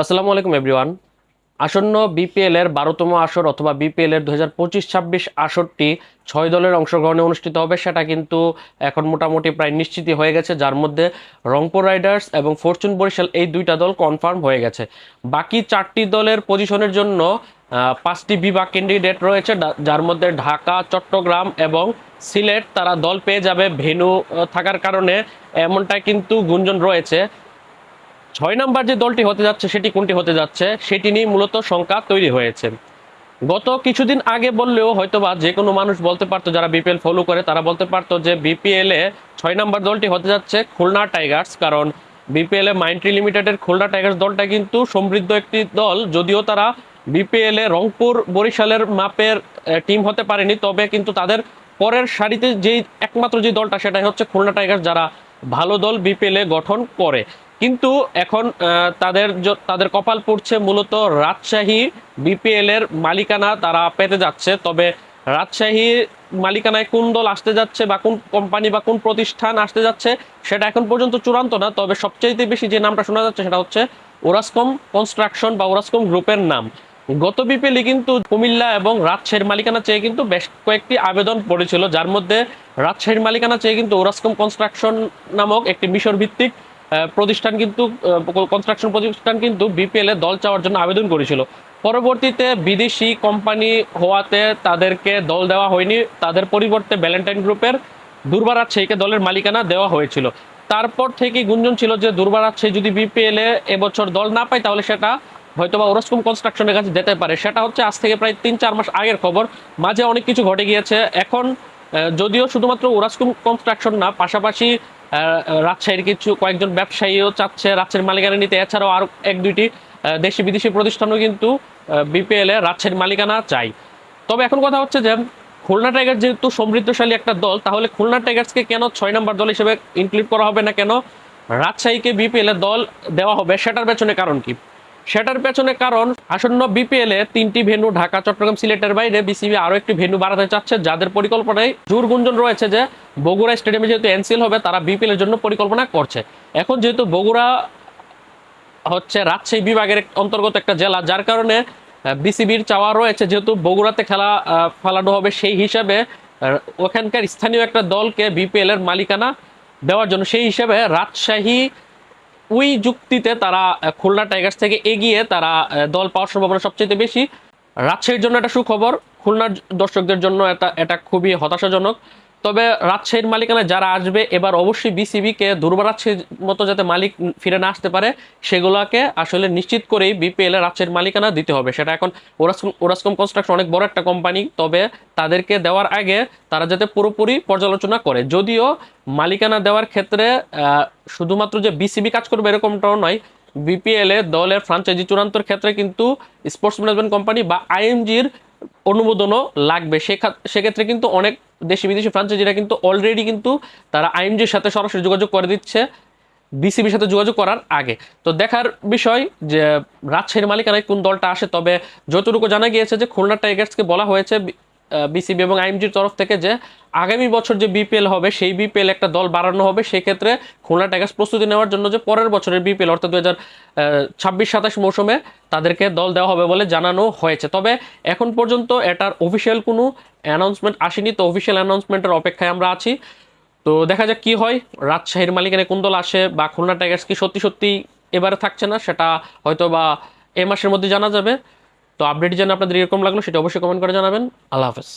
আসসালামু আলাইকুম এভরিওয়ান আসন্ন বিপিএল এর বারোতম আসর অথবা বিপিএল এর দু হাজার পঁচিশ ছাব্বিশ আসরটি ছয় দলের অংশগ্রহণে অনুষ্ঠিত হবে। সেটা কিন্তু এখন মোটামুটি প্রায় নিশ্চিতই হয়ে গেছে। যার মধ্যে রংপুর রাইডার্স এবং ফরচুন বরিশাল এই দুইটা দল কনফার্ম হয়ে গেছে। বাকি চারটি দলের পজিশনের জন্য পাঁচটি বিভাগ ক্যান্ডিডেট রয়েছে। যার মধ্যে ঢাকা, চট্টগ্রাম এবং সিলেট তারা দল পেয়ে যাবে। ভেনু থাকার কারণে এমনটা কিন্তু গুঞ্জন রয়েছে। ছয় নাম্বার যে দলটি হতে যাচ্ছে, সেটি কোনটি হতে যাচ্ছে, সেটি নিয়ে মূলত শঙ্কা তৈরি হয়েছে। গত কিছুদিন আগে বললেও হয়তোবা যে কোনো মানুষ বলতে পারতো, যারা বিপিএল ফলো করে, তারা বলতে পারতো যে বিপিএল ছয় নাম্বার দলটি হতে যাচ্ছে খুলনা টাইগার্স। কারণ বিপিএল মাইন্ট্রি লিমিটেডের খুলনা টাইগার্স দলটা কিন্তু সমৃদ্ধ একটি দল, যদিও তারা বিপিএল রংপুর বরিশালের মাপের টিম হতে পারেনি, তবে কিন্তু তাদের পরের সারিতে যেই একমাত্র যে দলটা, সেটাই হচ্ছে খুলনা টাইগার্স, যারা ভালো দল বিপিএল গঠন করে। কিন্তু এখন তাদের তাদের কপাল পড়ছে মূলত রাজশাহী বিপিএল এর মালিকানা তারা পেতে যাচ্ছে। তবে রাজশাহী মালিকানায় কোন দল আসতে যাচ্ছে বা কোন কোম্পানি বা কোন প্রতিষ্ঠান আসতে যাচ্ছে সেটা এখন পর্যন্ত চূড়ান্ত না। তবে সবচেয়ে বেশি যে নামটা শোনা যাচ্ছে সেটা হচ্ছে ওরাসকম কনস্ট্রাকশন বা ওরাসকম গ্রুপের নাম। গত বিপিএলে কিন্তু কুমিল্লা এবং রাজশাহীর মালিকানা চেয়ে কিন্তু বেশ কয়েকটি আবেদন পড়েছিল। যার মধ্যে রাজশাহীর মালিকানা চেয়ে কিন্তু ওরাসকম কনস্ট্রাকশন নামক একটি মিশর ভিত্তিক প্রতিষ্ঠান কিন্তু কনস্ট্রাকশন প্রতিষ্ঠান কিন্তু বিপিএল দল চাওয়ার জন্য আবেদন করেছিল। পরবর্তীতে বিদেশি কোম্পানি হওয়াতে তাদেরকে দল দেওয়া হয়নি। তাদের পরিবর্তে ভ্যালেন্টাইন গ্রুপের দুর্বার রাজশাহীকে দলের মালিকানা দেওয়া হয়েছিল। তারপর থেকে গুঞ্জন ছিল যে দুর্বার রাজশাহী যদি বিপিএল এ এবছর দল না পায়, তাহলে সেটা হয়তোবা ওরসকম কনস্ট্রাকশনের কাছে যেতে পারে। সেটা হচ্ছে আজ থেকে প্রায় তিন, চার মাস আগের খবর। মাঝে অনেক কিছু ঘটে গিয়েছে। এখন যদিও শুধুমাত্র ওরাসকম কনস্ট্রাকশন না, পাশাপাশি রাজশাহীর কিছু কয়েকজন ব্যবসায়ীও চাচ্ছে রাজশাহীর মালিকানা নিতে। এছাড়াও আরও এক দুইটি দেশি বিদেশি প্রতিষ্ঠানও কিন্তু বিপিএলে রাজশাহীর মালিকানা চাই। তবে এখন কথা হচ্ছে যে, খুলনা টাইগার যেহেতু সমৃদ্ধশালী একটা দল, তাহলে খুলনা টাইগার্সকে কেন ছয় নম্বর দল হিসেবে ইনক্লুড করা হবে না? কেন রাজশাহীকে বিপিএল দল দেওয়া হবে? সেটার পেছনে কারণ কি? সেটার পেছনে কারণ, আসন্ন বিপিএল এ তিনটি ভেন্যু ঢাকা, চট্টগ্রাম সিলেটের বাইরে বিসিবি আরও একটি ভেন্যু বাড়াতে চাচ্ছে, যাদের পরিকল্পনায় জোর গুঞ্জন রয়েছে যে বগুড়া স্টেডিয়ামে যেহেতু এনসিএল হবে, তারা বিপিএল এর জন্য পরিকল্পনা করছে। এখন যেহেতু বগুড়া হচ্ছে রাজশাহী বিভাগের অন্তর্গত একটা জেলা, যার কারণে বিসিবির চাওয়া রয়েছে যেহেতু বগুড়াতে খেলা ফেলানো হবে সেই হিসাবে ওখানকার স্থানীয় একটা দলকে বিপিএল এর মালিকানা দেওয়ার জন্য সেই হিসাবে রাজশাহী ওই যুক্তিতে তারা খুলনা টাইগার্স থেকে এগিয়ে তারা দল পাওয়ার সম্ভাবনা সবচেয়ে বেশি। রাজশাহীর জন্য একটা সুখবর, খুলনার দর্শকদের জন্য এটা এটা খুবই হতাশাজনক। তবে রাজশাহীর মালিকানায় যারা আসবে, এবার অবশ্যই বিসিবিকে দুর্বার রাজশাহীর মতো যাতে মালিক ফিরে না আসতে পারে, সেগুলোকে আসলে নিশ্চিত করেই বিপিএল রাজশাহীর মালিকানা দিতে হবে। সেটা এখন ওরাসকম ওরাসকম কনস্ট্রাকশন অনেক বড় একটা কোম্পানি তবে তাদেরকে দেওয়ার আগে তারা যাতে পুরোপুরি পর্যালোচনা করে। যদিও মালিকানা দেওয়ার ক্ষেত্রে শুধুমাত্র যে বিসিবি কাজ করবে এরকমটাও নয় বিপিএল দলের ফ্রাঞ্চাইজি চূড়ান্তর ক্ষেত্রে কিন্তু স্পোর্টস ম্যানেজমেন্ট কোম্পানি বা আইএমজির অনুমোদনও লাগবে। সেক্ষা- সেক্ষেত্রে কিন্তু অনেক দেশি বিদেশি ফ্রাঞ্চাইজিরা কিন্তু অলরেডি কিন্তু তারা আইএমজির সাথে সরাসরি যোগাযোগ করে দিচ্ছে বিসিবির সাথে যোগাযোগ করার আগে। তো দেখার বিষয় যে, রাজশাহীর মালিকানায় কোন দলটা আসে, তবে যতটুকু জানা গিয়েছে যে খুলনা টাইগার্সকে বলা হয়েছে বিসিবি এবং আইএমজির তরফ থেকে যে, আগামী বছর যে বিপিএল হবে, সেই বিপিএল একটা দল বাড়ানো হবে। সেক্ষেত্রে খুলনা টাইগার্স প্রস্তুতি নেওয়ার জন্য যে পরের বছরের বিপিএল, অর্থাৎ দু হাজার ছাব্বিশ সাতাশ মৌসুমে তাদেরকে দল দেওয়া হবে বলে জানানো হয়েছে। তবে এখন পর্যন্ত এটার অফিসিয়াল কোনো অ্যানাউন্সমেন্ট আসেনি। তো অফিসিয়াল অ্যানাউন্সমেন্টের অপেক্ষায় আমরা আছি। তো দেখা যাক কি হয়। রাজশাহীর মালিকানে কোন দল আসে বা খুলনা টাইগার্স কি সত্যি সত্যি এবারে থাকছে না, সেটা হয়তো বা এ মাসের মধ্যে জানা যাবে। তো আপডেট যেন আপনাদের এরকম লাগল সেটা অবশ্যই কমেন্ট করে জানাবেন। আল্লাহ হাফেজ।